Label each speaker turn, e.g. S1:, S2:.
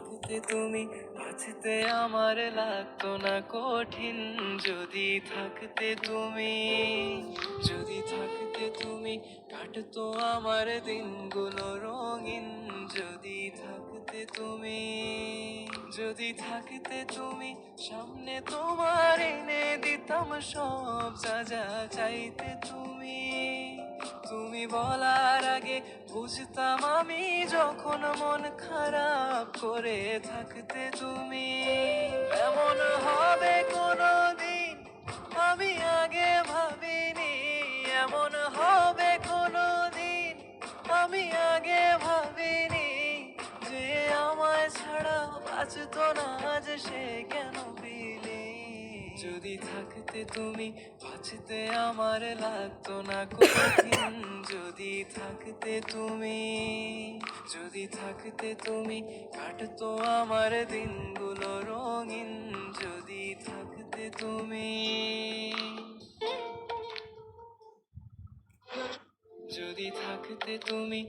S1: থাকতে তুমি বাঁচতে আমার লাগতো না কঠিন, যদি থাকতে তুমি, যদি থাকতে তুমি কাটতো আমার দিনগুলো রঙিন, যদি থাকতে তুমি, যদি থাকতে তুমি সামনে তোমার এনে দিতাম সব যা যা চাইতে তুমি। বলার আগে বুঝতাম আমি যখন মন খারাপ করে থাকতে তুমি। এমন হবে কোনো দিন আমি আগে ভাবিনি। এমন হবে কোনো দিন আমি আগে ভাবিনি যে আমায় ছাড়া বাঁচতো না আজ সে কেন যদি থাকতে তুমি বাঁচতে আমার লাগতো না কঠিন যদি থাকতে তুমি, যদি থাকতে তুমি কাটতো আমার দিনগুলো রঙিন, যদি থাকতে তুমি। যদি থাকতে তুমি